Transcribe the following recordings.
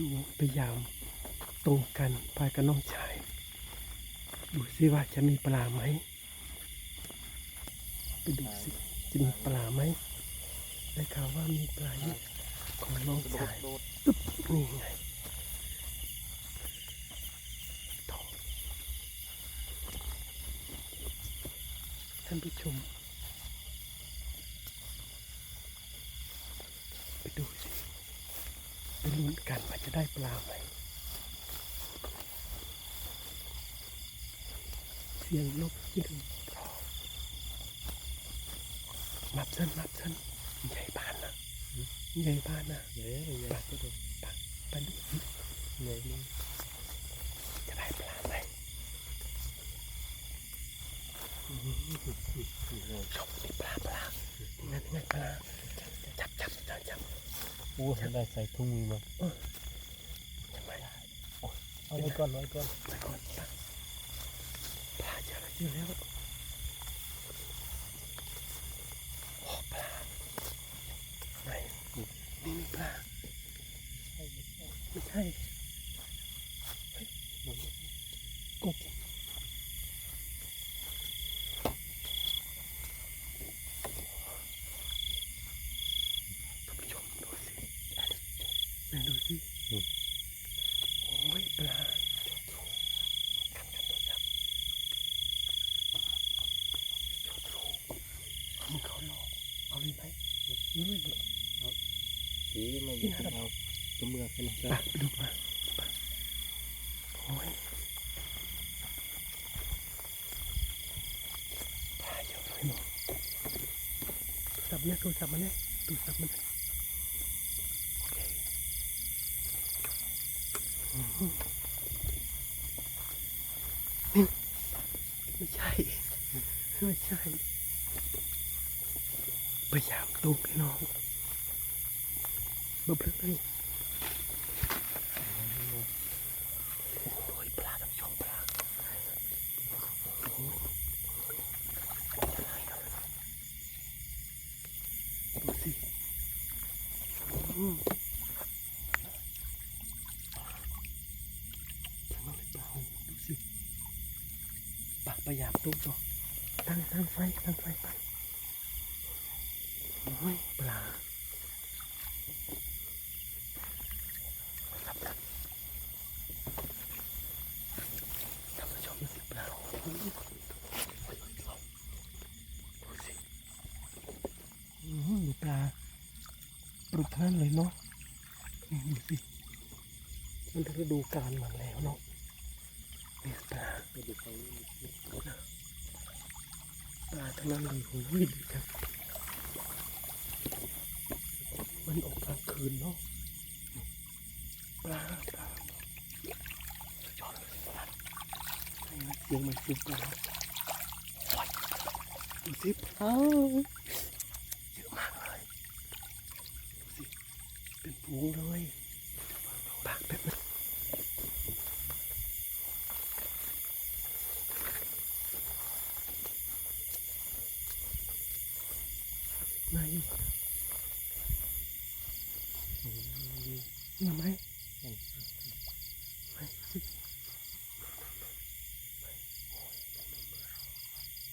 ดูพยายามตรงกันไปกับน้องชาย ดูซิว่าจะมีปลาไหมไปดูสิจะมีปลาไหมได้ข่าวว่ามีปลาเยอะของน้องชายอึ๊บนี่ไงโถ่ท่านผู้ชมไปดูสิ ลุ้นกันว่าจะได้ปลาไหมเสียงนกยิ่งเพราะนับเส้นนับเส้นใหญ่บ้านนะใหญ่บ้านนะเยอะเลยปลาตัวปลาปลาดุกเยอะเลยจะได้ปลาไหมชมนี่ปลาปลานั่นไงปลาจับจับจับจับ โอ้ได้ใส่ถุงมือมาเอาไว้ก่อนไว้ก่อนไปก่อนปลาเยอะเยอะแล้วโอ้ปลาไหนนี่นี่ปลาไม่ใช่เฮ้ยกบท่านผู้ชมดูสิแม่ดูสิโอ้ยปลากันกันตัวจับชดรูเอามือเขาหลอกเอาเลยไหม ลุยสีไม่ที่เอาตัวเมือขึ้นมาปะดูมาโอ้ยปลาเยอะเลยเนาะโทรศัพท์เนี่ยโทรศัพท์มันเนี่ยโทรศัพท์มันเนี่ยโอเคไม่ใช่ ไม่ใช่ พยายามตูพี่น้องบบเลยโอ้ยปลาท่านผู้ชมปลาดูสิอืมถึงมาเลยเปลาดูสิปะพยายามตุ้มต่อตั้งตั้งไฟตั้งไฟไป โอ้ยปลาท่านผู้ชมสิปลาดูสิอืมปลาปลุกท่านเลยเนาะดูสิมันฤดูกาลมาแล้วเนาะนี่ปลาปดูเขาปลาทั้งนั้นเลยโอ้ยดูครับ มันออกกลางคืนเนาะปลาปลาสุดยอดเลยปลาเสียงมันฟุบแล้วดูสิเอ้าเยอะมากเลยดูสิเป็นฝูงเลยปากแบบนั้นไหนนี่ไหมไหนสิ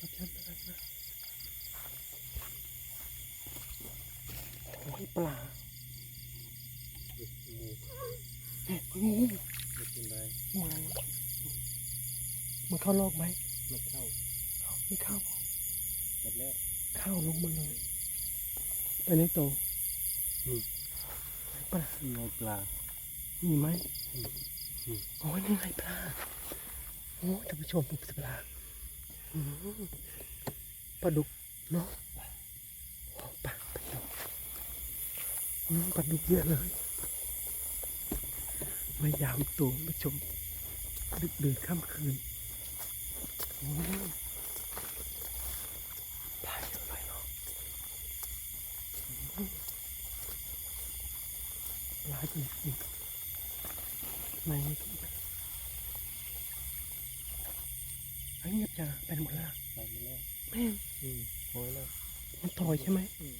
รับฉันไปแล้วนะโอ้ยปลาเฮ้ยงูไม่กินได้งูอะไรวะมันเข้าลอกไหมไม่เข้า ไม่เข้าหมดแล้ว เข้าลงมาเลย ไปในโตอืม ปลาเงาปลา มีไหมอืมอืมโอ้ยนี่ไงปลา โอ้ท่านผู้ชมดูสิปลาอืมปลาดุกเนาะโอ้ปลาปลาดุกอืมปลาดุกเยอะเลยมายามตัวมาชมดึกดื่นค่ำคืนโอ้ปลาเยอะเลยเนาะอืม ปลาจริงๆในทุกแบบเฮ้เงียบจังเป็นหมดแล้วไปหมดแล้วแม่งอืมโอ้ยแล้วมันต่อยใช่ไหมอืม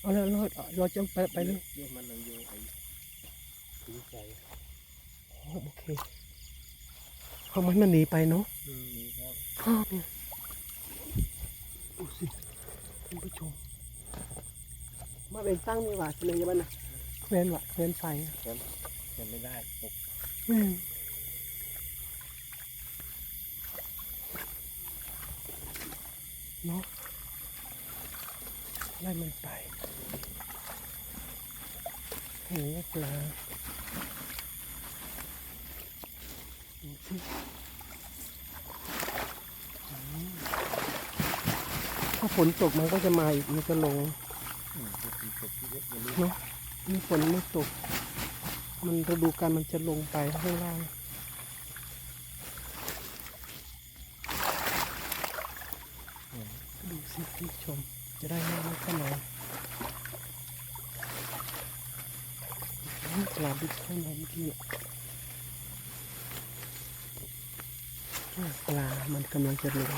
เอาแล้วเราเราจะไปไปเลยเรียกมันเลยโยไอ้วิจัยโอ้โอเคเอามันมันหนีไปเนาะอืมนี่ครับอ้าวเนี่ยดูสิท่านผู้ชมมาเป็นตั้งนี่หว่าเลยยังไงนะ เควนว่ะเควนไฟอะยังไม่ได้ตกแม่งเนาะไล่มันไปโหปลาดูสิอืมถ้าฝนตกมันก็จะมาอีกมันจะลงอืมจะเป็นตกที่เยอะอย่างนี้เนาะ นี่ฝนไม่ตก มันฤดูกาลมันจะลงไปข้างล่างดูสิพี่ชม จะได้ไม่ไม่ข้ามาปลาบิ๊กข้ามาเมื่อกี้เนี่ปลา มันกำลังจะลง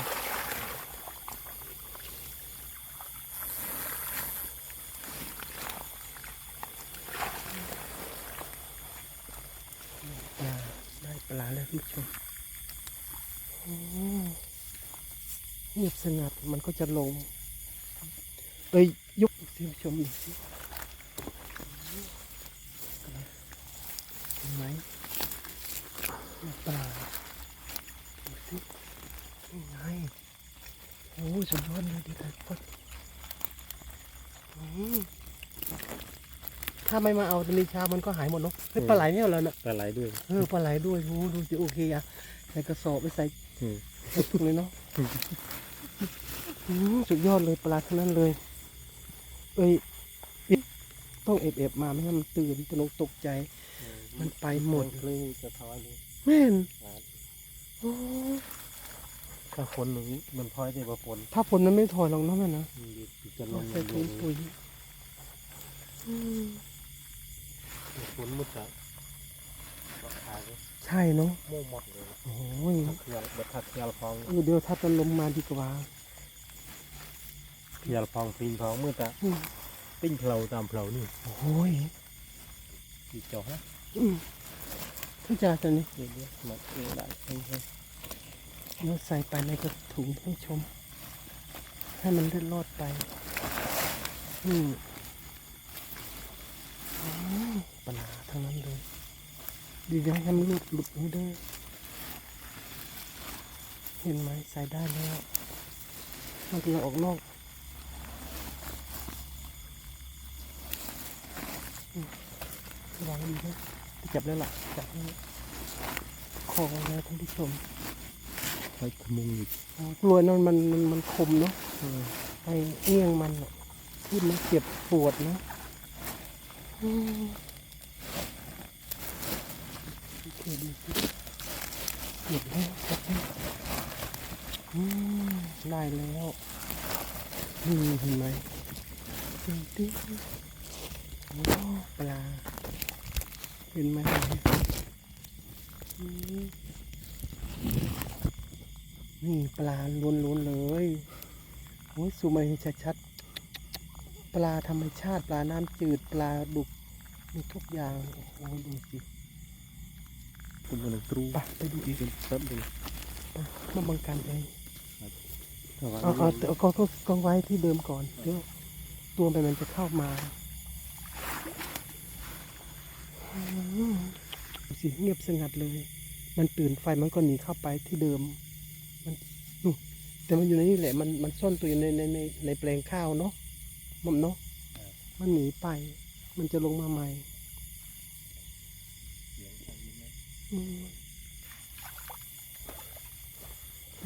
ปลา ได้ปลาแล้ชมเงียบสงัดมันก็จะลง เอ้ยยกสิผู้ชมดูสิเห็นไหมปลาดูสินี่ไงโอ้สุดยอดเลยดีใจก็อืมถ้าไม่มาเอาตอนนี้เช้ามันก็หายหมดเนาะ เฮ้ยปลาไหลเนี่ยเหรอเนะปลาไหลด้วยเออปลาไหลด้วยโอ้ดูสิโอเคอะใส่กระสอบไปใส่อืมใส่ถุงเลยเนาะอืมสุดยอดเลยปลาทั้งนั้นเลย เอ้ยอิ๊ะต้องเอบเอบๆมาไม่งั้นมันตื่นตระหนกตกใจ มันไปหมดเลยจะทอยเลยแม่นครับโอ้ถ้าฝนหนึ่งมันพลอยได้ว่าฝนถ้าฝนมันไม่ถอยหรอกเนาะแม่นะอืมจะลเรางใส่ลถุงงปุ๋ยอืม ฝนมุดจะราคาก็ใช่เนาะโม่หมดเลยโอ้ยถ้าเคลียร์เดี๋ยวถ้าเคลียร์พองเออเดี๋ยวถ้าตะลมมาดีกว่าเคลียร์พองปีนพองมืดอะอืมปิ้งเพลาตามเพลานี่โอ้ยดีจ่อฮะอืมท่านจ่าตอนนี้เดี๋ยวเดี๋ยวมาเองได้เองเองเดี๋ยวใส่ไปในกระถุงท่านผู้ชม ให้มันเลื่อนรอดไปอืมอืม ปัญหาทั้งนั้นเลยดีใจให้มันหลุดหลุดไม่ได้เห็นไหมใส่ได้แล้วมันกำลังออกนอกอืมวางดีนะจับได้ละจับได้คอแล้วท่านผู้ชมใช้ขมุงอีกอ๋อกล้วยนั่นมันมันมันคมเนาะไอ้เอี้ยงมันอะที่มันเจ็บปวดนะอืมโอ เคดีสิเจ็บแล้วเจ็บแล้วอืมได้แล้วนี่เห็นไหมติ๊งติ๊งโอ้ปลาเห็นไหมนี่ปลาล้วนๆเลยโอ้ยซูมาให้ชัดๆปลาธรรมชาติปลาน้ำจืดปลาดุกมีทุกอย่าง โอ้โหดูสิ คุณกำลังตรูไปไปดูอีกเติมดูไปมาบังกันเองระวังเอาเอาเอาก็ก็ก็ไว้ที่เดิมก่อนเดี๋ยวตัวไปมันจะเข้ามาอืมดูสิเงียบสงัดเลย มันตื่นไฟมันก็หนีเข้าไปที่เดิม มันนู่นแต่มันอยู่ในนี่แหละ มันมันซ่อนตัวอยู่ในในในในแปลงข้าวเนาะมันเนาะมันหนีไป มันจะลงมาใหม่ เสียงทางนี้ไหม อืม ทำ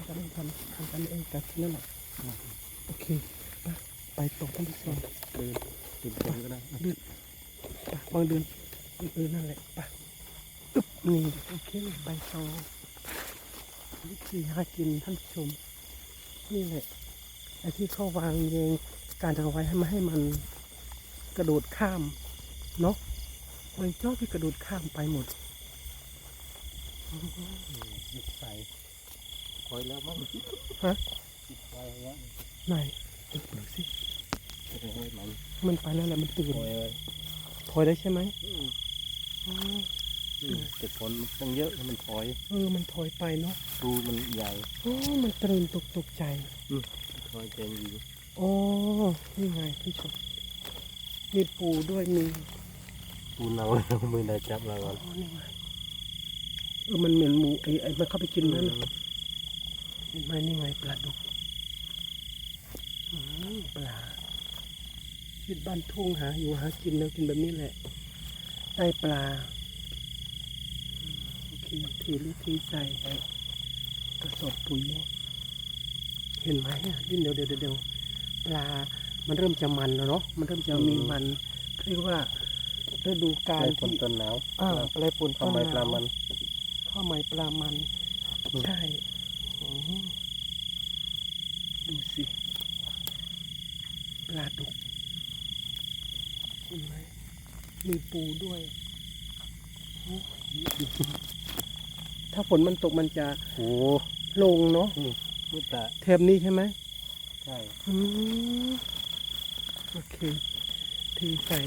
กันเองทำทำกันเองกันนั่นแหละโอเคไปไปตกท่านผู้ชมเดินตื่นเต้นก็ได้เดินไปวางเดินเออนั่นแหละไปอึ๊บนี่โอเคใบซองวิธีหากินท่านผู้ชม นี่แหละไอ้ที่เขาวางเองการเอาไว้ให้มาให้มันกระโดดข้ามเนาะมันชอบที่กระโดดข้ามไปหมด หยึดใส่คอยแล้วมั้งฮะยึดไว้แล้วไหนเอ็ดูสิจะได้ให้มันมันไปแล้วแหละมันตื่นคอยเลยถอยได้ใช่ไหมอืมอืมแต่ฝนมันตั้งเยอะมันถอย เออ มันถอยไปเนาะรูมันใหญ่โอ้มันตื่นตกตกใจถอยเต็มอยู่โอ้นี่ไงพี่ชมมีปูด้วยมีปูเนาไม่ได้จับเราก่อนอ๋อนี่ไง เออมันเหมือนหมูไอ้ไอ้มันเข้าไปกินนั่นน่ะเห็นไหมนี่ไงปลาดุกอืมปลาชีวิตบ้านทุ่งหาอยู่หากินแล้วกินแบบนี้แหละ ได้ปลาอืมโอเคทีหรือทีใส่ไอ้กระสอบปุ๋ย เห็นไหมอะดิ้นเดี๋ยวเดี๋ยวเดี๋ยวเดี๋ยวปลา มันเริ่มจะมันแล้วเนาะมันเริ่มจะมีมันเรียกว่าฤดูกาใกลล้ฝนที่ต้นหนาวอ่าปลายฝนทำไมปลามัน ข้าวไหมปลามันอืมใช่อืมดูสิปลาดุกเห็นไหมมีปูด้วยโอ้ยถ้าฝนมันตกมันจะโอ้ลงเนาะมุตะเทปนี้ใช่ไหมใช่อืมโอเค ทีใส่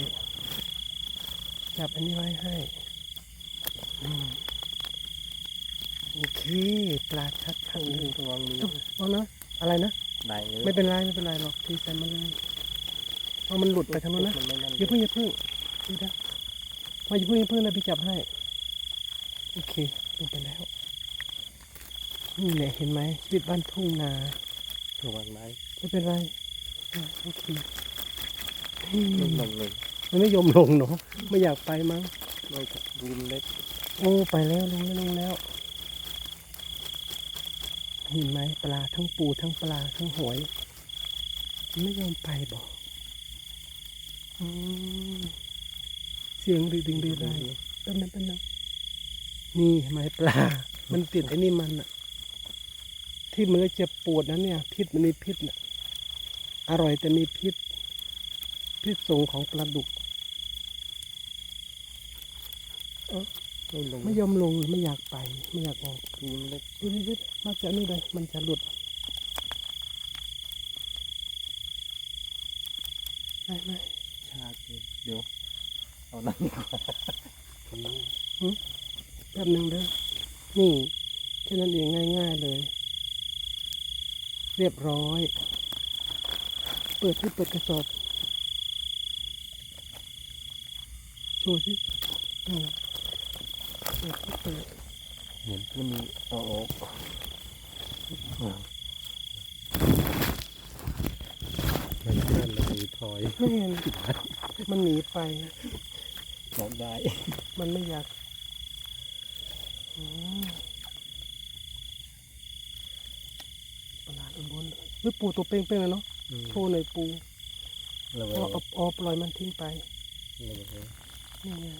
จับอันนี้ไว้ให้อืม โอเค ปลาชัดชัดๆเลยระวังมือต้องเอานะอะไรนะได้เลยไม่เป็นไรไม่เป็นไรหรอกทีใส่มาเลยเอามันหลุดไปทางนู้นนะมัไม่นั่นอย่าเพิ่งอย่าเพิ่งดูนะมาอย่าเพิ่งอย่าเพิ่งนะพี่จับให้ โอเคลงไปแล้วนี่แหละเห็นไหมชีวิตบ้านทุ่งนาระวังไม้ไม่เป็นไรอะโอเคอืมลงลงเลยมันไม่ยอมลงเนาะไม่อยากไปมั้งไม่กับรุนเล็กโอ้ไปแล้วลงแล้วลงแล้ว เห็นไหมปลาทั้งปูทั้งปลาทั้งหอยมันไม่ยอมไปบอกอืมเสียงดึงดึงดึงอะไรแป๊บนึงแป๊บนึงนี่เห็นไหมปลา มันติดไอ้นี่มันอะที่มันเลยเจ็บปวดนะเนี่ย พิษมันมีพิษน่ะอร่อยแต่มีพิษ พิษสงของปลาดุก ไม่ลงไม่ยอมลงไม่อยากไป ไม่อยากออกรุนเล็กดูดิมาจากนี่เลยมันจะหลุดได้ไหมชาติเดี๋ยวเอานั่นดีกว่าแป๊บหนึ่งเด้อนี่แค่นั้นเองง่าย ๆเลย เรียบร้อย เปิดที่เปิดกระสอบโชว์สิอืม เปิดที่เปิดเห็นที่มีเอาออกไม่นั่นเลยถอยไม่เห็นมันหนีไปออกได้ มันไม่อยากอืมประหลาดอุบลเลยเฮ้ยปูตัวเป้งๆเลยเนาะโชว์หน่อยปูระวัเอางเอาเอาปล่อยมันทิ้งไประวังนี่ไงอืม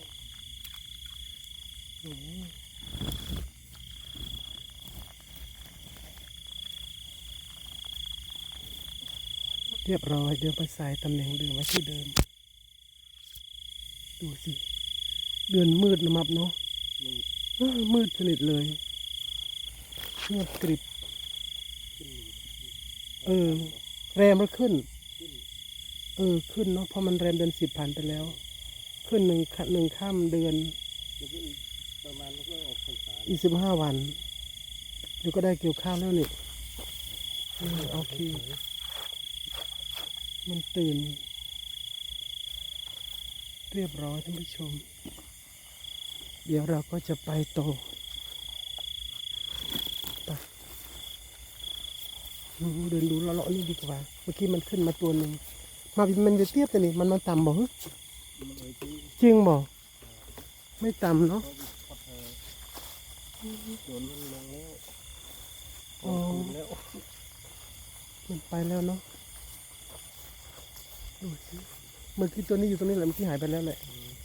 เรียบร้อยเดินไปใส่ตำแหน่งเดิมไว้ที่เดิม ดูสิ เดือนมืดนะมับเนาะนี่เอ้อมืดสนิทเลยเงียบกริบเออ แรมแล้วขึ้น เออขึ้นเนาะเพราะมันแรมเดือนสิบผ่านไปแล้ว ขึ้นหนึ่งขะหนึ่งข้ามเดือนเดี๋ยวก็อีก ประมาณแล้วก็ออกพรรษาอีกสิบห้าวันเดี๋ยวก็ได้เกี่ยวข้าวแล้วนี่โอเค มันตื่น เรียบร้อยท่านผู้ชม เดี๋ยวเราก็จะไปโตอไปอืมเดินดูเลาะๆนี่ดีกว่า เมื่อกี้มันขึ้นมาตัวหนึ่ง มามันจะเทียบแต่นี่ มันมาต่ำบ่ฮึมันเอ้ยที่จริงบ่ไม่ต่ำเนาะ เขา โดนมันลงแล้วอ๋อคืนแล้วมันไปแล้วเนาะดูสิเมื่อกี้ตัวนี้อยู่ตรงนี้แหละเมื่อกี้หายไปแล้วแหละ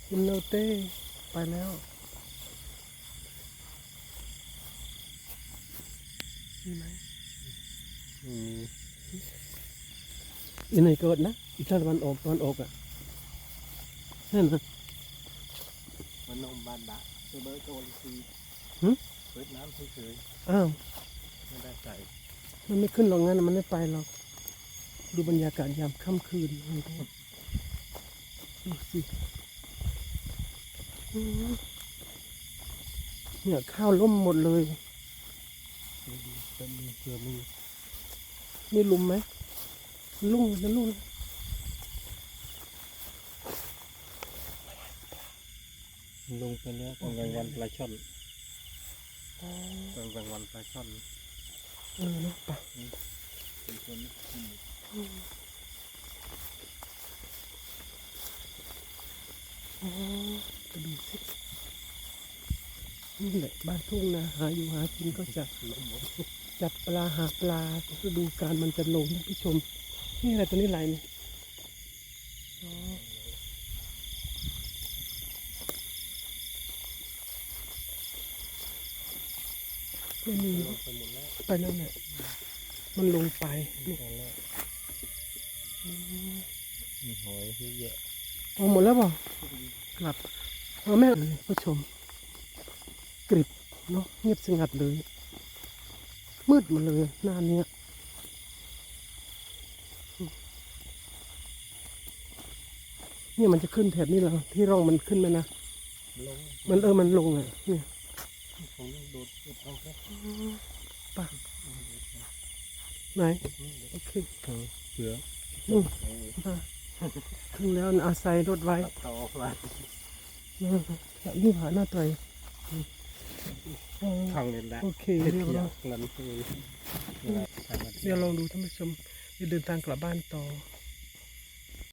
อินโนเต้ไปแล้วมีไหมมีอีไหนเกิดนะอีตะวันออกตะวันออกอะนั่นนะมันนมบานดะเซเบอร์โกนซี หึ เปิดน้ำเฉยอ้าวๆไม่ได้ใส่มันไม่ขึ้นหรอกงั้นน่ะมันไม่ไปหรอกดูบรรยากาศยามค่ำคืนดูสิอืมเนี่ยข้าวล่มหมดเลยจะมีเผื่อมีมีลุมไหมลุ่งนะลุ่งลงไปแล้วตอนกลางวันปลาช่อน ตอนกลางวันปลาช่อนเออเนาะปะเป็นคนอ๋อไปดูสินี่แหละบ้านทุ่งนาหาอยู่หากินก็จะจับปลาหาปลาฤดูกาลมันจะลงท่านผู้ชม นี่อะไรตัวนี้อะไรเนี่ย ไม่มีไปหมดแล้วเนี่ยมันลงไปนี่ตอนแรกมีหอยเยอะเอาหมดแล้วเปล่กลับเอาแม่ผู้ชมกริบเนาะเงียบสงัดเลย มืดมาเลยหน้าเนี้ยเนี่ยมันจะขึ้นแถบนี้แล้วที่ร่องมันขึ้นไหมนะมันเออมันลงอะเนี่ย ของโดดโดดเอาครับปะไหนโอเคเผื่อนู่นมาถึงแล้วอาศัยรถไว้ต่อไปแบบนี้ผ่านหน้าไตรอ๋อทางเล่นได้โอเคเรียบร้อยกลันคือเดี๋ยวลองดูท่านผู้ชมเดินทางกลับบ้านต่อ